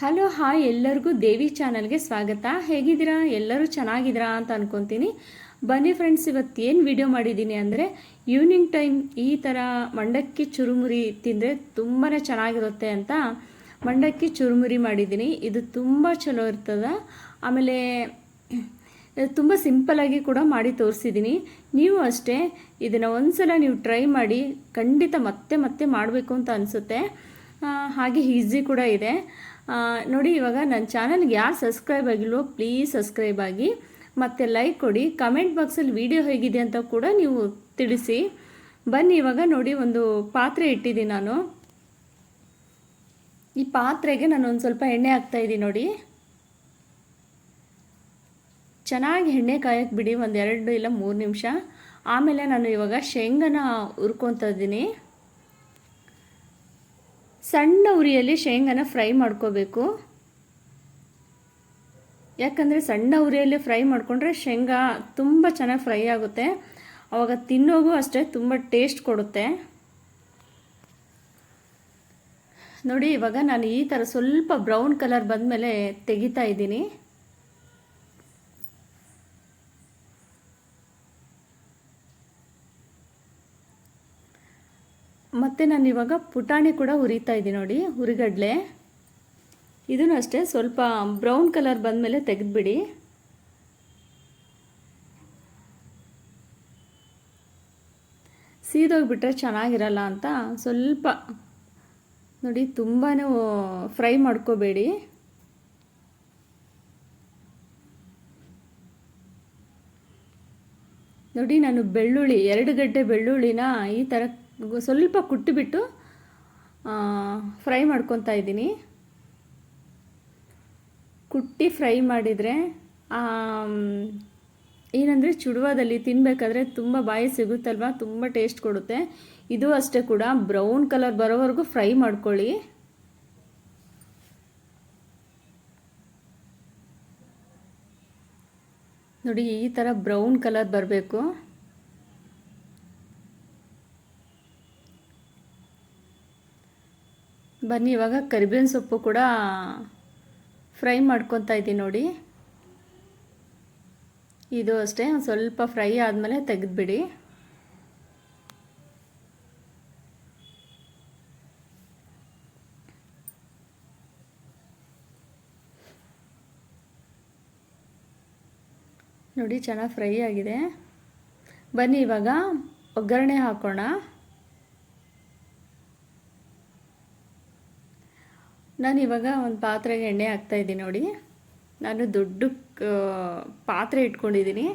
Hello hi ಎಲ್ಲರಿಗೂ ದೇವಿ ಚಾನಲ್ಗೆ ಸ್ವಾಗತ. ಹೇಗಿದ್ದೀರಾ? ಎಲ್ಲರೂ ಚೆನ್ನಾಗಿದ್ದೀರಾ ಅಂತ ಅನ್ಕೊತೀನಿ. ಬನ್ನಿ ಫ್ರೆಂಡ್ಸ್ ಇವತ್ತು ಏನು ವಿಡಿಯೋ ಮಾಡಿದ್ದೀನಿ ಅಂದರೆ ಈವ್ನಿಂಗ್ ಟೈಮ್ ಈ ಥರ ಮಂಡಕ್ಕಿ ಚುರುಮುರಿ ತಿಂದರೆ ತುಂಬಾ ಚೆನ್ನಾಗಿರುತ್ತೆ ಅಂತ ಮಂಡಕ್ಕಿ ಚುರುಮುರಿ ಮಾಡಿದ್ದೀನಿ. ಇದು ತುಂಬ ಚಲೋ ಇರ್ತದೆ. ಆಮೇಲೆ ತುಂಬ ಸಿಂಪಲಾಗಿ ಕೂಡ ಮಾಡಿ ತೋರಿಸಿದ್ದೀನಿ. ನೀವು ಅಷ್ಟೇ ಇದನ್ನು ಒಂದ್ಸಲ ನೀವು ಟ್ರೈ ಮಾಡಿ ಖಂಡಿತ ಮತ್ತೆ ಮತ್ತೆ ಮಾಡಬೇಕು ಅಂತ ಅನಿಸುತ್ತೆ. ಹಾಗೆ ಈಸಿ ಕೂಡ ಇದೆ. ನೋಡಿ ಇವಾಗ ನನ್ನ ಚಾನಲ್ಗೆ ಯಾರು ಸಬ್ಸ್ಕ್ರೈಬ್ ಆಗಿಲ್ವೋ ಪ್ಲೀಸ್ ಸಬ್ಸ್ಕ್ರೈಬ್ ಆಗಿ, ಮತ್ತು ಲೈಕ್ ಕೊಡಿ ಕಮೆಂಟ್ ಬಾಕ್ಸಲ್ಲಿ ವಿಡಿಯೋ ಹೇಗಿದೆ ಅಂತ ಕೂಡ ನೀವು ತಿಳಿಸಿ. ಬನ್ನಿ ಇವಾಗ ನೋಡಿ ಒಂದು ಪಾತ್ರೆ ಇಟ್ಟಿದ್ದೀನಿ ನಾನು. ಈ ಪಾತ್ರೆಗೆ ನಾನು ಒಂದು ಸ್ವಲ್ಪ ಎಣ್ಣೆ ಹಾಕ್ತಾ ಇದ್ದೀನಿ ನೋಡಿ. ಚೆನ್ನಾಗಿ ಎಣ್ಣೆ ಕಾಯಕ್ಕೆ ಬಿಡಿ, ಒಂದು ಎರಡು ಇಲ್ಲ ಮೂರು ನಿಮಿಷ. ಆಮೇಲೆ ನಾನು ಇವಾಗ ಶೇಂಗನ ಹುರ್ಕೊತಾ ಇದ್ದೀನಿ. ಸಣ್ಣ ಉರಿಯಲ್ಲಿ ಶೇಂಗಾನ ಫ್ರೈ ಮಾಡ್ಕೋಬೇಕು. ಯಾಕಂದರೆ ಸಣ್ಣ ಉರಿಯಲ್ಲಿ ಫ್ರೈ ಮಾಡಿಕೊಂಡ್ರೆ ಶೇಂಗಾ ತುಂಬ ಚೆನ್ನಾಗಿ ಫ್ರೈ ಆಗುತ್ತೆ. ಆವಾಗ ತಿನ್ನೋಗೂ ಅಷ್ಟೇ ತುಂಬ ಟೇಸ್ಟ್ ಕೊಡುತ್ತೆ. ನೋಡಿ, ಇವಾಗ ನಾನು ಈ ಥರ ಸ್ವಲ್ಪ ಬ್ರೌನ್ ಕಲರ್ ಬಂದಮೇಲೆ ತೆಗಿತಾ ಇದ್ದೀನಿ. ಮತ್ತು ನಾನು ಇವಾಗ ಪುಟಾಣಿ ಕೂಡ ಹುರಿತಾ ಇದ್ದೀನಿ ನೋಡಿ, ಹುರಿಗಡ್ಲೆ. ಇದನ್ನು ಅಷ್ಟೇ ಸ್ವಲ್ಪ ಬ್ರೌನ್ ಕಲರ್ ಬಂದಮೇಲೆ ತೆಗೆದುಬಿಡಿ. ಸೀದೋಗ್ಬಿಟ್ರೆ ಚೆನ್ನಾಗಿರಲ್ಲ ಅಂತ ಸ್ವಲ್ಪ, ನೋಡಿ ತುಂಬಾ ಫ್ರೈ ಮಾಡ್ಕೋಬೇಡಿ. ನೋಡಿ ನಾನು ಬೆಳ್ಳುಳ್ಳಿ, ಎರಡು ಗಡ್ಡೆ ಬೆಳ್ಳುಳ್ಳಿನ ಈ ಥರ ಸ್ವಲ್ಪ ಕುಟ್ಟಿಬಿಟ್ಟು ಫ್ರೈ ಮಾಡ್ಕೊತಾ ಇದ್ದೀನಿ. ಕುಟ್ಟಿ ಫ್ರೈ ಮಾಡಿದರೆ ಏನಂದರೆ ಚುಡುವಾದಲ್ಲಿ ತಿನ್ನಬೇಕಾದ್ರೆ ತುಂಬ ಬಾಯಿ ಸಿಗುತ್ತಲ್ವ? ತುಂಬ ಟೇಸ್ಟ್ ಕೊಡುತ್ತೆ. ಇದು ಅಷ್ಟೇ ಕೂಡ, ಬ್ರೌನ್ ಕಲರ್ ಬರೋವರೆಗೂ ಫ್ರೈ ಮಾಡ್ಕೊಳ್ಳಿ. ನೋಡಿ, ಈ ಥರ ಬ್ರೌನ್ ಕಲರ್ ಬರಬೇಕು. ಬನ್ನಿ, ಇವಾಗ ಕರಿಬೇವಿನ ಸೊಪ್ಪು ಕೂಡ ಫ್ರೈ ಮಾಡ್ಕೊತಾ ಇದ್ದೀನಿ ನೋಡಿ. ಇದು ಅಷ್ಟೇ ಸ್ವಲ್ಪ ಫ್ರೈ ಆದಮೇಲೆ ತೆಗೆದುಬಿಡಿ. ನೋಡಿ, ಚೆನ್ನಾಗಿ ಫ್ರೈ ಆಗಿದೆ. ಬನ್ನಿ, ಇವಾಗ ಒಗ್ಗರಣೆ ಹಾಕೋಣ. ನಾನು ಇವಾಗ ಒಂದು ಪಾತ್ರೆಗೆ ಎಣ್ಣೆ ಹಾಕ್ತಾ ಇದ್ದೀನಿ ನೋಡಿ. ನಾನು ದೊಡ್ಡ ಪಾತ್ರೆ ಇಟ್ಕೊಂಡಿದ್ದೀನಿ.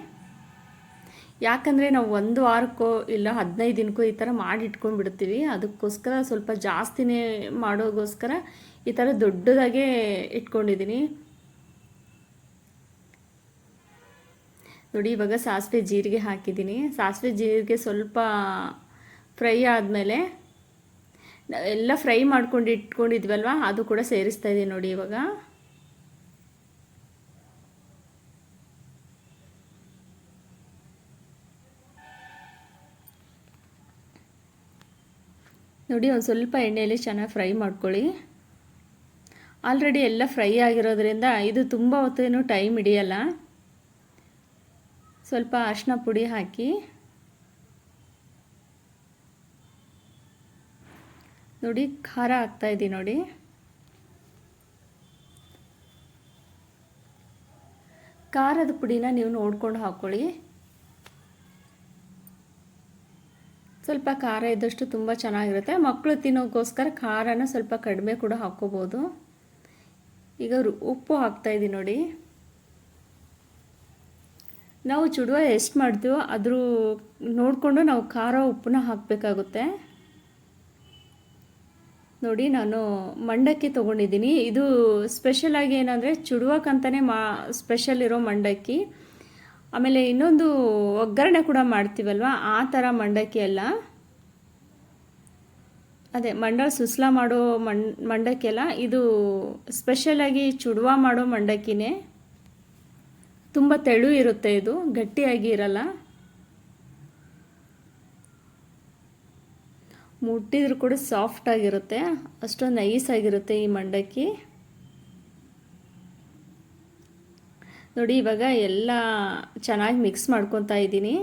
ಯಾಕಂದರೆ ನಾವು ಒಂದು ವಾರಕ್ಕೋ ಇಲ್ಲ ಹದಿನೈದು ದಿನಕ್ಕೋ ಈ ಥರ ಮಾಡಿ ಇಟ್ಕೊಂಡ್ಬಿಡ್ತೀವಿ ಅದಕ್ಕೋಸ್ಕರ ಸ್ವಲ್ಪ ಜಾಸ್ತಿನೇ ಮಾಡೋಗೋಸ್ಕರ ಈ ಥರ ದೊಡ್ಡದಾಗೆ ಇಟ್ಕೊಂಡಿದ್ದೀನಿ. ನೋಡಿ, ಇವಾಗ ಸಾಸಿವೆ ಜೀರಿಗೆ ಹಾಕಿದ್ದೀನಿ. ಸಾಸಿವೆ ಜೀರಿಗೆ ಸ್ವಲ್ಪ ಫ್ರೈ ಆದಮೇಲೆ ಎಲ್ಲ ಫ್ರೈ ಮಾಡ್ಕೊಂಡು ಇಟ್ಕೊಂಡಿದ್ವಲ್ವ? ಅದು ಕೂಡ ಸೇರಿಸ್ತಾ ಇದ್ದೀನಿ ನೋಡಿ ಇವಾಗ. ನೋಡಿ ಒಂದು ಸ್ವಲ್ಪ ಎಣ್ಣೆಯಲ್ಲಿ ಚೆನ್ನಾಗಿ ಫ್ರೈ ಮಾಡ್ಕೊಳ್ಳಿ. ಆಲ್ರೆಡಿ ಎಲ್ಲ ಫ್ರೈ ಆಗಿರೋದ್ರಿಂದ ಇದು ತುಂಬ ಹೊತ್ತೇನು ಟೈಮ್ ಹಿಡಿಯಲ್ಲ. ಸ್ವಲ್ಪ ಅರಿಶಿನ ಪುಡಿ ಹಾಕಿ. ನೋಡಿ, ಖಾರ ಹಾಕ್ತಾ ಇದ್ದೀನಿ ನೋಡಿ. ಖಾರದ ಪುಡಿನ ನೀವು ನೋಡ್ಕೊಂಡು ಹಾಕ್ಕೊಳ್ಳಿ ಸ್ವಲ್ಪ ಖಾರ ಇದ್ದಷ್ಟು ತುಂಬ ಚೆನ್ನಾಗಿರುತ್ತೆ. ಮಕ್ಕಳು ತಿನ್ನೋಕ್ಕೋಸ್ಕರ ಖಾರನ ಸ್ವಲ್ಪ ಕಡಿಮೆ ಕೂಡ ಹಾಕ್ಕೋಬೋದು. ಈಗ ಉಪ್ಪು ಹಾಕ್ತಾಯಿದ್ದೀನಿ ನೋಡಿ. ನಾವು ಚುಡುವ ಎಷ್ಟು ಮಾಡ್ತೀವೋ ಅದ್ರ ನೋಡಿಕೊಂಡು ನಾವು ಖಾರ ಉಪ್ಪನ್ನ ಹಾಕಬೇಕಾಗುತ್ತೆ. ನೋಡಿ ನಾನು ಮಂಡಕ್ಕಿ ತೊಗೊಂಡಿದ್ದೀನಿ. ಇದು ಸ್ಪೆಷಲಾಗಿ ಏನಂದರೆ ಚುಡುವಕ್ಕಂತಲೇ ಮಾ ಸ್ಪೆಷಲ್ ಇರೋ ಮಂಡಕ್ಕಿ. ಆಮೇಲೆ ಇನ್ನೊಂದು ಒಗ್ಗರಣೆ ಕೂಡ ಮಾಡ್ತೀವಲ್ವ? ಆ ಥರ ಮಂಡಕ್ಕಿ ಅಲ್ಲ. ಅದೇ ಮಂಡಳ ಸುಸ್ಲ ಮಾಡೋ ಮಂಡ್ ಮಂಡಕ್ಕಿ ಅಲ್ಲ. ಇದು ಸ್ಪೆಷಲಾಗಿ ಚುಡುವ ಮಾಡೋ ಮಂಡಕ್ಕಿನೇ. ತುಂಬ ತೆಳು ಇರುತ್ತೆ ಇದು, ಗಟ್ಟಿಯಾಗಿ ಇರಲ್ಲ. ಮುಟ್ಟಿದ್ರು ಕೂಡ ಸಾಫ್ಟ್ ಆಗಿರುತ್ತೆ. ಅಷ್ಟೊಂದು ನೈಸ್ ಆಗಿರುತ್ತೆ ಈ ಮಂಡಕ್ಕಿ. ನೋಡಿ, ಇವಾಗ ಎಲ್ಲ ಚೆನ್ನಾಗಿ ಮಿಕ್ಸ್ ಮಾಡ್ಕೊತಾ ಇದ್ದೀನಿ.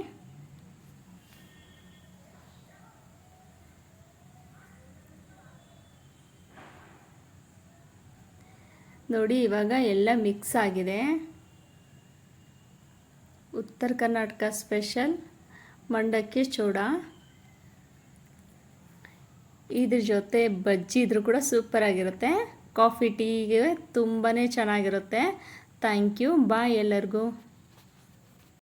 ನೋಡಿ, ಇವಾಗ ಎಲ್ಲ ಮಿಕ್ಸ್ ಆಗಿದೆ. ಉತ್ತರ ಕರ್ನಾಟಕ ಸ್ಪೆಷಲ್ ಮಂಡಕ್ಕಿ ಚೂಡ. ಇದ್ರ ಜೊತೆ ಬಜ್ಜಿ ಇದ್ರೂ ಕೂಡ ಸೂಪರ್ ಆಗಿರುತ್ತೆ. ಕಾಫಿ ಟೀಗೆ ತುಂಬಾ ಚೆನ್ನಾಗಿರುತ್ತೆ. ಥ್ಯಾಂಕ್ ಯು ಬಾಯ್ ಎಲ್ಲರಿಗೂ.